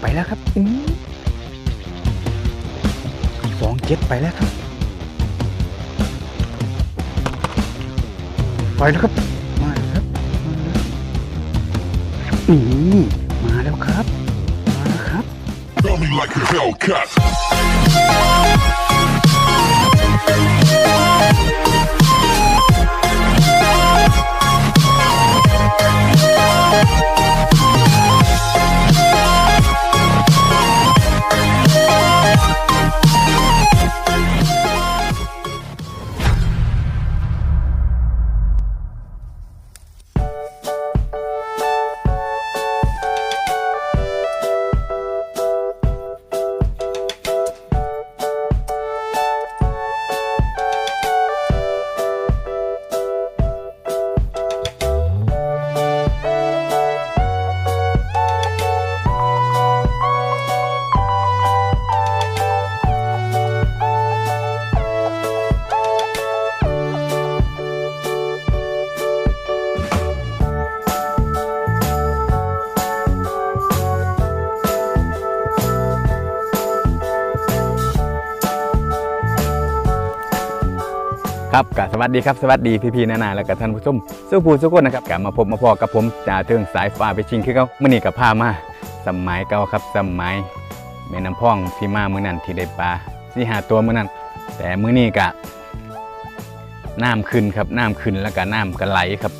ไปแล้วครับอู้สองเจ็ดไปแล้วครับไปแล้วครับ มาแล้วครับมาแล้วนี่มาแล้วครับ มาแล้วครับ like a Hellcat. ครับกัสวัสดีครับสวัสดีพี่ๆนานาและกับท่านผู้ชมสู้ผู้สู้คนนะครับกลับมาพบมาพอกับผมจ่าเทิงสายฟ้าไปชิงคือเขามื่อนี้กับพามาสมัยเก่าครับสมัยแม่น้ำพ่องที่มาเมื้อนั้นที่ได้ปลาสี่หาตัวเมื้อนั้น แต่เมื้อนี้กะน้ำขึ้นครับน้ำขึ้นแล้วก็น้ำก็ไหลครับ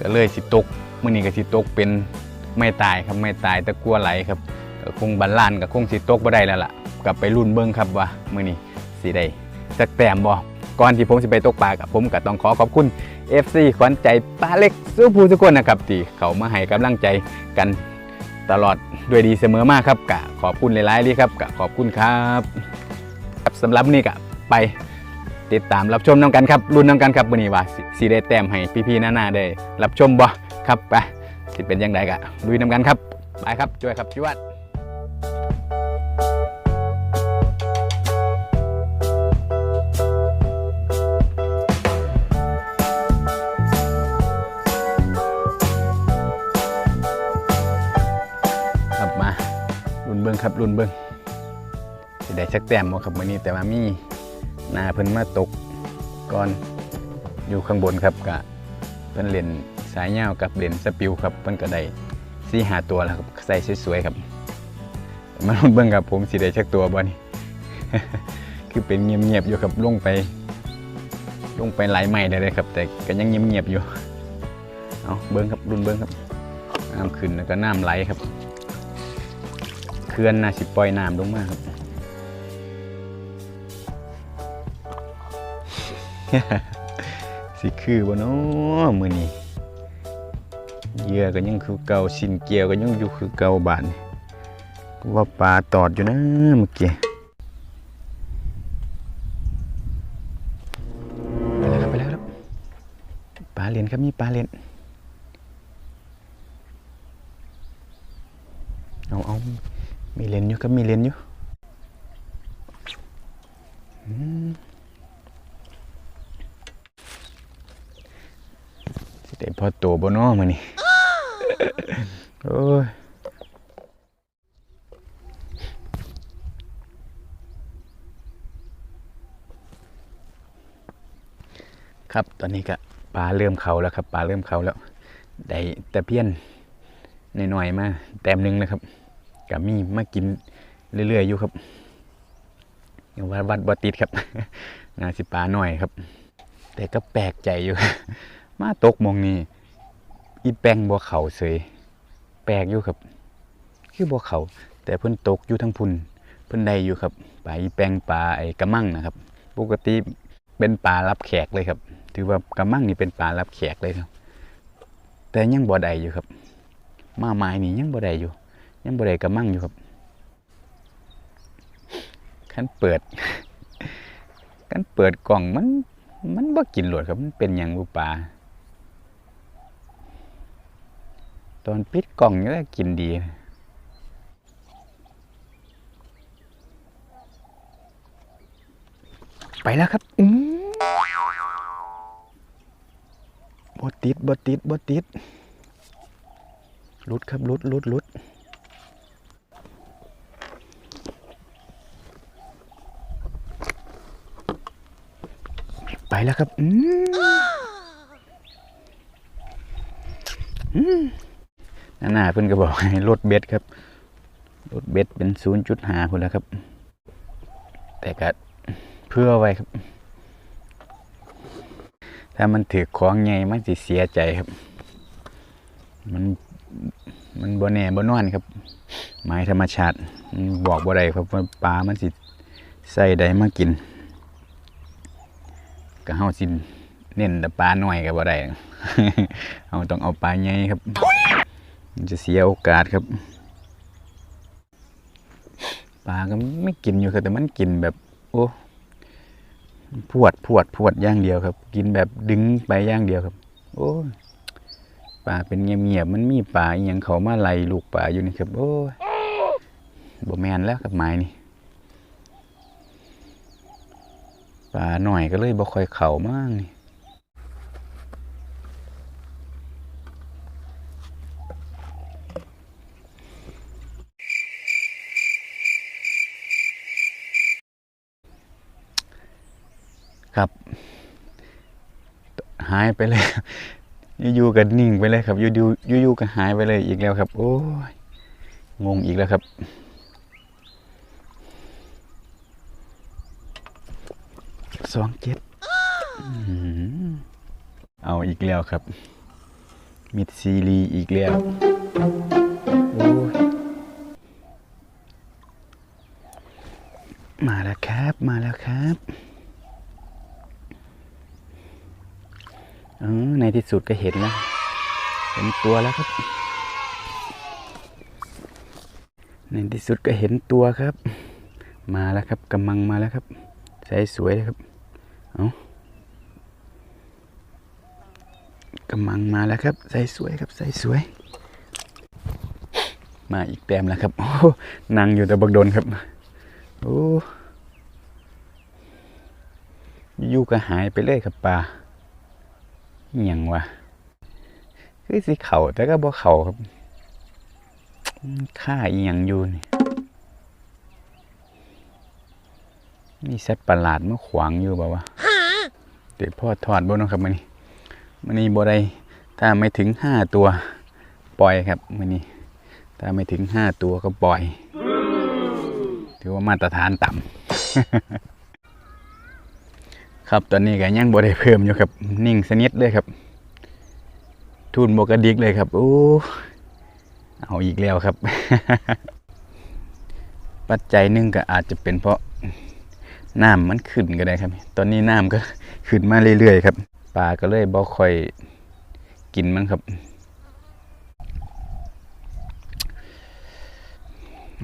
ก็เลยสิตกเมื้อนี้ก็สิตกเป็นไม่ตายครับไม่ตายแต่กลัวไหลครับก็คงบันลานก็คงสิตกบ่ได้แล้วล่ะกลับไปรุ่นเบิ่งครับว่ามื้อนี้สิได้สักแต้มบ่ ก่อนที่ผมจะไปตกปลากับผมก็ต้องขอขอบคุณ FC ขวัญใจปลาเล็กสู้ผู้ทุกคนนะครับที่เขามาให้กำลังใจกันตลอดด้วยดีเสมอมากครับกะขอบคุณหลายๆเลยครับกะขอบคุณครับครับสำหรับนี้กะไปติดตามรับชมน้ำกันครับรุ่นน้ำกันครับวันนี้ว่าสิสิได้แต้มให้พี่ๆหน้าๆได้รับชมบ่ครับไปสิเป็นยังไงกะลุยน้ำกันครับไปครับช่วยครับจวด ครับรุ่นเบิ้งสิได้สักแต้มบ่ครับมื้อนี้แต่ว่ามีหนาเพิ่นมาตกก่อนอยู่ข้างบนครับกะเพิ่นเล่นสายยาวกับเล่นสปิวครับเพิ่นก็ได้สี่หาตัวแล้วครับใส่สวยๆครับมารุ่นเบิ้งครับผมสิได้สักตัวบ่นี่คือเป็นเงียบๆอยู่ครับลงไป ลงไปหลายไม้ได้เลยครับ แต่ก็ยังเงียบๆอยู่เอาเบิ้งครับรุ่นเบิ้งครับน้ำขึ้นแล้วก็น้ำไหลครับ เขื่อนน่าสิปล่อยน้ำลงมาครับ สิคือบ่เนาะมื้อนี้เหยื่อก็ยังคือเก่าสินเกี่ยวก็ยังอยู่คือเก่าบาดนี่กูว่าปลาตอดอยู่นะเมื่อกี้ไปแล้วครับไปแล้วครับปลาเลียนครับมีปลาเลียนเอาเอา มีเลนอยู่ครับมีเลนอยู่อืมสิได้พอตัวบ่เน้อมื้อนี้โอ้ยครับตอนนี้ก็ปลาเริ่มเขาแล้วครับปลาเริ่มเขาแล้ว ได้ตะเพียนหน่อยๆมาแต้มหนึงนะครับ กับมีมากินเรื่อยๆอยู่ครับยังวัดวัดบติดครับนาสิปลาหน่อยครับ แต่ก็แปลกใจอยู่ มาตกมองนี้อีแปงบัวเขาเสยแปลกอยู่ครับ คือบัวเขา แต่เพิ่นตกอยู่ทั้งพุ่นเพิ่นได้อยู่ครับปลาอีแปงปลาไอ้กระมังนะครับ ปกติเป็นปลารับแขกเลยครับ ถือว่ากระมังนี่เป็นปลารับแขกเลยครับ แต่ยังบ่ได้อยู่ครับ มาไม้นี่ยังบ่ได้อยู่ ยังบ่ได้กระมั่งอยู่ครับคันเปิดคันเปิดกล่องมันมันบ่กินหลวดครับมันเป็นหยังบุปลาตอนปิดกล่องก็กินดีไปแล้วครับอืมบดติดบดติดบดติดลุดครับลุดลุดลุด แล้วครับอืมอืมนั่นน่ะเพิ่อนก็บอกให้ลดเบ็ดครับลดเบ็ดเป็นศูนย์จุดหาพุ่นแล้วครับ แต่ก็เพื่อไว้ครับ ถ้ามันถือของใหญ่มันสิเสียใจครับ มันมันบ่แน่บ่นอนครับ ไม้ธรรมชาติบอกบ่ได้ครับว่าปลามันสิใส่ใดมากิน ก็เฮาสิเน้นแต่ปลาน้อยก็บ่ได้เฮาต้องเอาปลาใหญ่ครับ มันจะเสียโอกาสครับ ปลาก็ไม่กินอยู่ครับแต่มันกินแบบ โอ้พวดพวดพวดอย่างเดียวครับ กินแบบดึงไปอย่างเดียวครับ โอ้ปลาเป็นเงียบๆมันมีปลาอหยังเขามาไล่ลูกปลาอยู่นี่ครับ โอ้บ่แมนแล้วกับไม้นี่ ปลาหน่อยก็เลยบ่ค่อยเข่ามากนี่ครับ หายไปเลยอยู่ๆก็นิ่งไปเลยครับอยู่ๆอยู่ๆก็หายไปเลยอีกแล้วครับ โอ้ยงงอีกแล้วครับ สองเจ็ดอื้อหือเอาอีกแล้วครับ มิดซีรีอีกแล้วโอ้ยมาแล้วครับ มาแล้วครับเออในที่สุดก็เห็นแล้ว เห็นตัวแล้วครับ ในที่สุดก็เห็นตัวครับ มาแล้วครับกำมังมาแล้วครับ ใส่สวยเลยครับ เอากำมังมาแล้วครับใส่สวยครับใส่สวย มาอีกแต้มแล้วครับ โอ้นั่งอยู่แต่บักโดนครับ โอ้ยู่ก็หายไปเลยครับปลาอหย่างวะคือสิเข่าแต่ก็บ่เข่าครับ ค่าอีหยังอยู่นี่ มีสัตว์ประหลาดมาขวางอยู่บ่าวะเดี๋ยวพ่อถอดบ่เนาะครับมันนี้มันนี้บ่ได้ถ้าไม่ถึงห้าตัว ปล่อยครับมันนี้ถ้าไม่ถึงห้าตัวก็ปล่อย ถือว่ามาตรฐานต่ำครับตอนนี้ก็ยังบ่ได้เพิ่มอยู่ครับ นิ่งสนิทเลยครับ ทุนบกระดิกเลยครับโอ้เอาอีกแล้วครับ ปัจจัยหนึ่งก็อาจจะเป็นเพราะ น้ำมันขึ้นก็ได้ครับ ตอนนี้น้ำก็ขึ้นมาเรื่อยๆครับปลาก็เลยบ่ค่อยกินมันครับ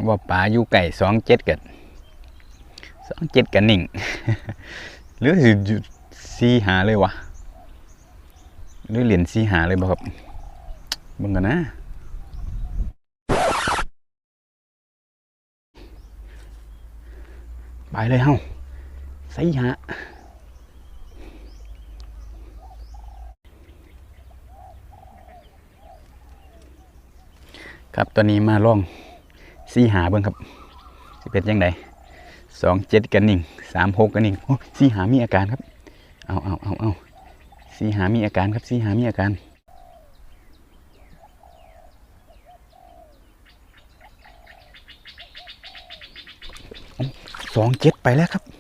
ว่าปลาอยู่ไก่สองเจ็ดกันสองเจ็ดกันนิ่งหรือสิอยู่ซีหาเลยวะหรือเหรียญซีหาเลยบ่ครับเบิ่งกันนะไปเลยเฮ้า ซีหาครับตอนนี้มาล่องซีหาเบิ่งครับสิเป็นยังไงสองเจ็ดกันหนิ่งสามหกกันหนิ่งโอ้ซีหามีอาการครับ เอาเอาเอาเอาซีหามีอาการครับซีหามีอาการสองเจ็ดไปแล้วครับ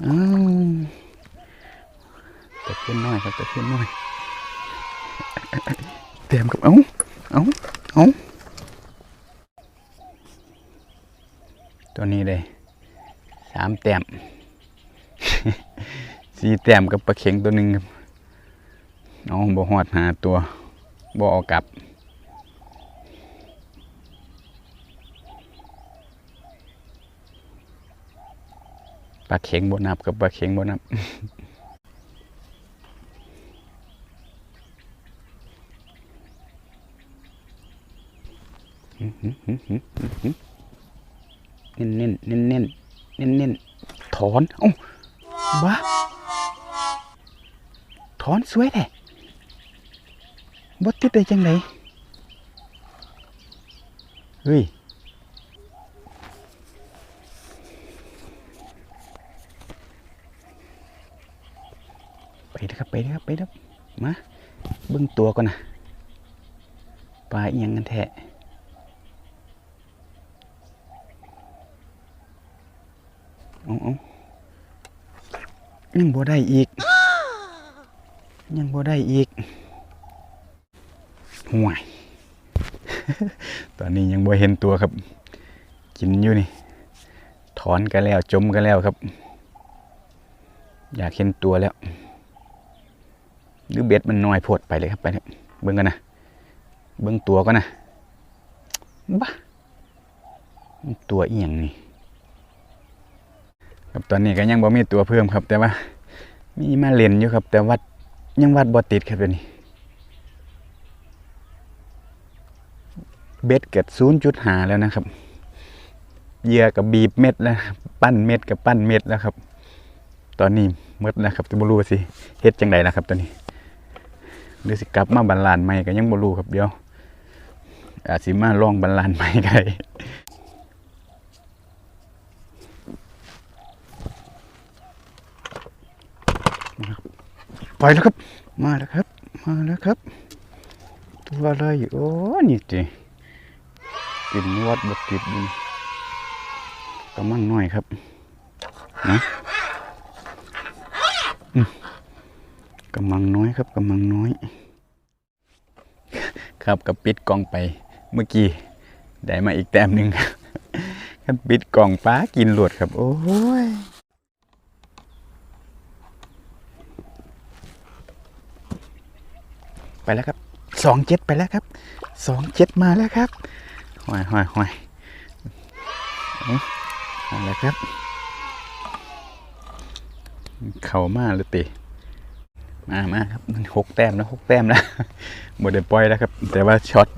ตะเพียนน้อยครับตะเพียนน้อยเต็มครับเอาเอาเอาตัวนี้เลยสามแต้มสี่แต้มกับปลาเข็งตัวหนึ่งครับน้องบ่หอดหาตัวบ่เอากลับ ปลาเข็งบ่นับกับปลาเข็งบ่นับเน้นเน้นเน้นเน้นเน้นเน้นถอนเอ้าบ้าถอนสวยแท้บ่ติดได้จังไดเฮ้ย เด้อครับไปเด้อครับไปเด้อมาเบิ่งตัวก่อนนะปลาเอียงกันแท้เอาเอายังบ่ได้อีก ยังบ่ได้อีกห่วยตอนนี้ยังบ่เห็นตัวครับ กินอยู่นี่ ถอนกันแล้วจมกันแล้วครับ อยากเห็นตัวแล้ว หรือเบ็ดมันน้อยโพดไปเลยครับไปเลยเบิ่งกันนะเบิ่งตัวก็นะบ้าตัวเอียงนี่ครับตอนนี้ก็ยังบ่มีตัวเพิ่มครับ แต่ว่า มีมาเล่นอยู่ครับ แต่วัดยังวัดบ่ติดครับเดี๋ยวนี้เบ็ดเกิดศูนย์จุดหาแล้วนะครับเหยื่อกับบีบเม็ดแล้ว ปั้นเม็ดกับปั้นเม็ดแล้วครับ ตอนนี้หมดแล้วครับแต่บ่รู้สิเฮ็ดจังไดนะครับตอนนี้ หรือสิกลับมาบรรลานใหม่ก็ยังบ่รู้ครับเดี๋ยว อาจสิมาลองบรรลานใหม่ก็ได้ไปแล้วครับ มาแล้วครับ มาแล้วครับ ตัวอะไรอยู่โอ้นี่จิกินวัดบติดนี่กำมังน้อยครับนะอืม กำมังน้อยครับกำมังน้อย ครับกับปิดกล่องไปเมื่อกี้ได้มาอีกแต้มหนึ่งครับปิดกล่องป้ากินหลวดครับ โอ้ยไปแล้วครับสองเจ็ดไปแล้วครับสองเจ็ดมาแล้วครับห้อยห้อยห้อยเอามาแล้วครับ เข่ามาหรือติ มามาครับมันหกแต้มแล้วหกแต้มแล้วหมดเดปล่อยแล้วครับ แต่ว่าช็อต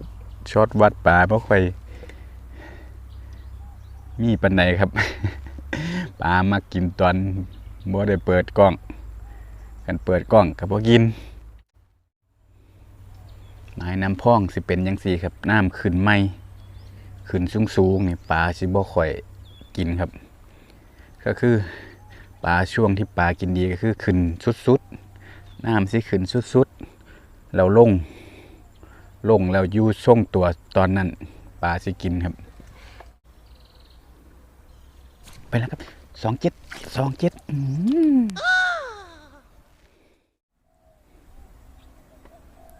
ช็อตวัดป่าเพราะค่อยมีปันไหนครับปลามากินตอนบ่ได้เปิดกล้อง กันเปิดกล้องกับบ่กินหมายน้ำพ่องสิเป็นยังสี่ครับน้ำขึ้นไม่ขึ้นสูงสูงๆนี่ปลาสิบ่ค่อยกินครับ ก็คือปลาช่วงที่ปลากินดีก็คือขึ้นสุดๆ น้ำสิขึ้นสุดๆเราลง ลงแล้วยูช่งตัวตอนนั้นปลาสิกินครับ ไปแล้วครับสองเจ็ดสองเจ็ด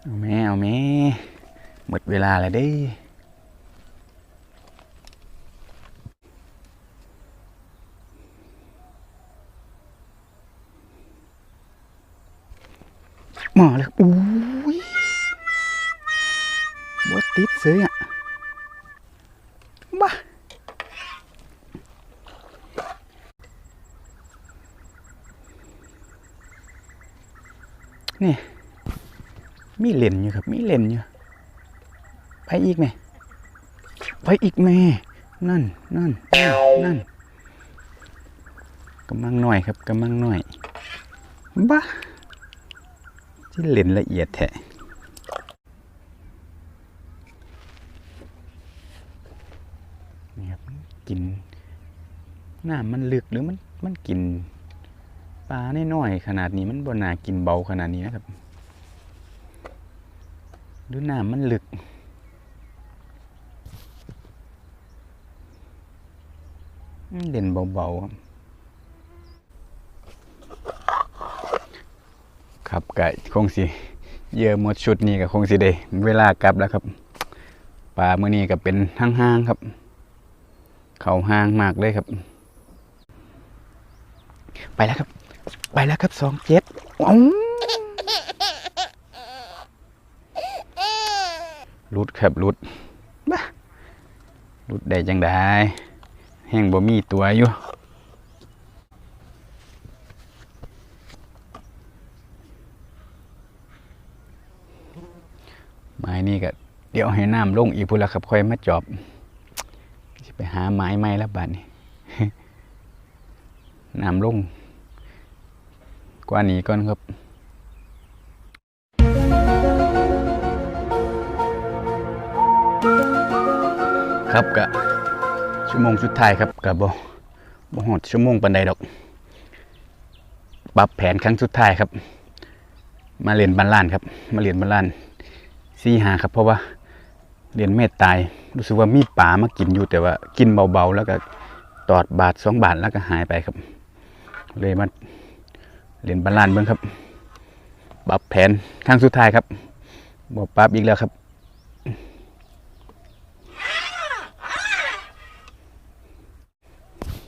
เอาแม่เอาแม่หมดเวลาแล้วเด้ มาแล้วอุ้ยบดติดเสืออะบ้านี่มีเลนอยู่ครับ มีเลนอยู่ ไปอีกไหมไปอีกแม่นั่นนั่นนั่นกำลังหน่อยครับกำลังหน่อยบ้า ที่เลนละเอียดแท้นี่ครับกินน้ำมันลึกหรือมันมันกินปลาแน่น้อยขนาดนี้มันบน่ากินเบาขนาดนี้นะครับดูน้ำมันลึกเด่นเบาๆครับ ครับก็คงสิเยื่อหมดชุดนี้ก็คงสิได้เวลากลับแล้วครับปลาเมื่อนี้ก็เป็นห้างๆครับ เขาห้างมากเลยครับ ไปแล้วครับ ไปแล้วครับสองเจ็ดรุดครับรุดบ้ารุดได้จังได้ แห้งบ่มีตัวอยู่ ไม้นี่ก็เดี๋ยวให้น้ำลงอีกพุ่นละครับค่อยมาจอบสิไปหาไม้ไม้แล้วบัดนี้น้ำลงกว่านี้ก่อนครับครับกะชั่วโมงสุดท้ายครับกับ่บ่หอดชั่วโมงปันใดดอก ปรับแผนครั้งสุดท้ายครับ มาเรียนบันลานครับ มาเรียนบันลาน ซีหาครับ เพราะว่าเรียนเมตตาย รู้สึกว่ามีป่ามากินอยู่แต่ว่ากินเบาๆ แล้วก็ตอดบาทสองบาทแล้วก็หายไปครับ เลยมาเรียนบันลานเบิ้งครับปรับแผนครั้งสุดท้ายครับบอกปรับอีกแล้วครับ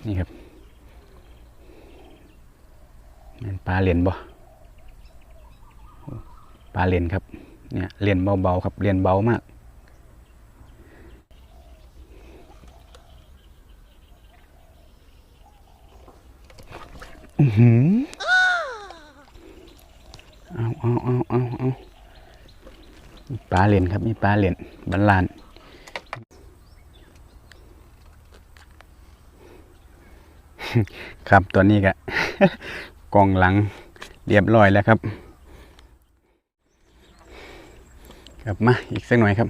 นี่ครับนั่นปลาเหรียญบ่ปลาเหรียญครับ เนี่ยเหรียญเบาๆครับเหรียญเบามาก อือหือเอาเอาเอาเอาเอามีปลาเหรียญครับมีปลาเหรียญบันลานครับตัวนี้ก็กองหลังเรียบร้อยแล้วครับ ครับมาอีกสักหน่อยครับ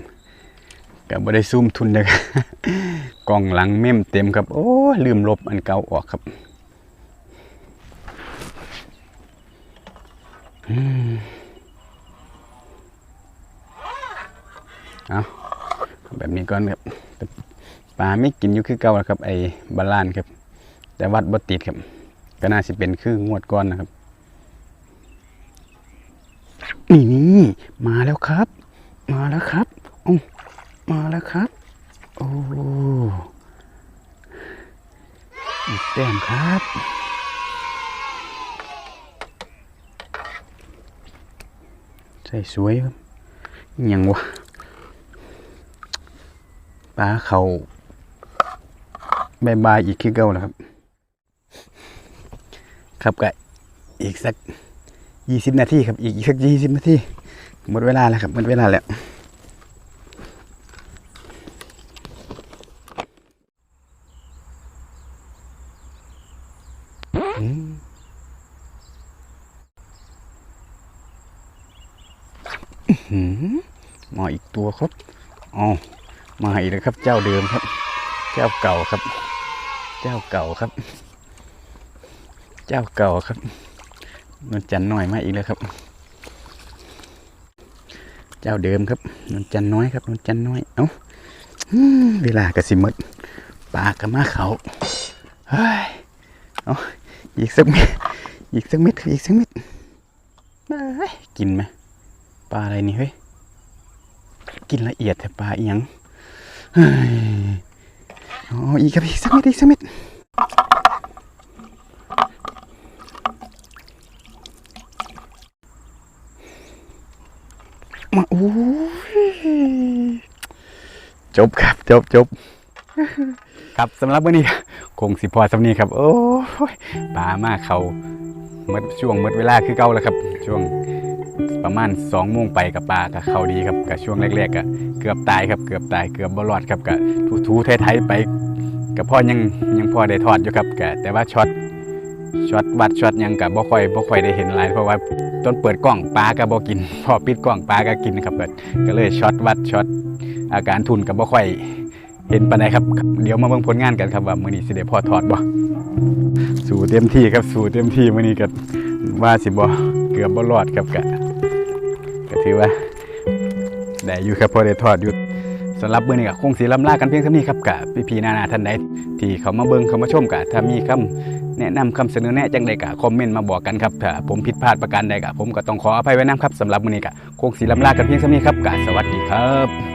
กับ่ได้ซูมทุนเลยครับกองหลังเม่มเต็มครับ โอ้ลืมลบอันเก่าออกครับอืมเอาแบบนี้ก่อนครับปลาไม่กินอยู่คือเก่าแล้วครับ ไอ้บาลานครับ แต่วัดบ่ติดครับ ก็น่าจะเป็นคืองวดก้อนนะครับนี่นี่มาแล้วครับ มาแล้วครับโอ้มาแล้วครับ โอ้อีกแต้มครับ ใส่สวยยังวะปลาเขาบายบายอีกคือเก่าแล้วครับ ครับก็อีกสักยี่สิบนาทีครับ อีกสักยี่สิบนาที หมดเวลาแล้วครับหมดเวลาแล้วอืมอื้อหือมาอีกตัวครับอ๋อมาอีกแล้วครับ เจ้าเดิมครับ เจ้าเก่าครับ เจ้าเก่าครับ เจ้าเก่าครับนวลจันทร์น้อยมาอีกแล้วครับ เจ้าเดิมครับนวลจันน้อยครับนวลจันน้อย เอ้าเวลากระสิมดปลากระมาเขาเฮ้ยเอาอีกสักเม็ดอีกสักเม็ดอีกสักเม็ดเอ้ยกินไหมปลาอะไรนี่เฮ้ยกินละเอียดแต่ปลาเอียงเฮ้ยอ๋ออีกครับอีกสักเม็ดอีกสักเม็ด มาโอ้ย จบครับ จบจบครับสำหรับวันนี้คงสิพอสำนีครับ โอ้ยปลามากเขาเมื่อช่วงเมื่อเวลาคือเก่าแล้วครับ ช่วงประมาณสองโมงไปกับปลากับเขาดีครับกับช่วงแรกๆก็เกือบตายครับเกือบตายเกือบบรอดครับกับทูๆไทยๆไปกับพ่อยังยังพ่อได้ทอดอยู่ครับกแต่ว่าช็อต ช็อตวัดช็อตยังกับบ่ค่อยบ่ค่อยได้เห็นหลายเพราะว่าต้นเปิดกล้องปลาก็บ่กิน พอปิดกล้องปลาก็กินครับก็ก็เลยช็อตวัดช็อตอาการทุนก็บ่ค่อยเห็นปานใดครับ เดี๋ยวมาเบิ่งผลงานกันครับว่ามื้อนี้สิได้พอถอดบ่สู้เต็มที่ครับสู้เต็มที่มื้อนี้ก็ว่าสิบ่เกือบบ่รอดครับก็ก็ถือว่าได้อยู่ครับพอได้ทอดอยู่สำหรับมื้อนี้ก็คงสิลำลากันเพียงเท่านี้ครับกะพี่ๆนานาท่านใดที่เขามาเบิ่งเขามาชมกะถ้ามีคำ แนะนำคำเสนอแนะจังใดกะคอมเมนต์มาบอกกันครับถ้าผมผิดพลาดประการใดกะผมก็ต้องขออภัยไว้น้ำครับสำหรับมื้อนี้กะคงสีลำลากันเพียงเท่านี้ครับกะสวัสดีครับ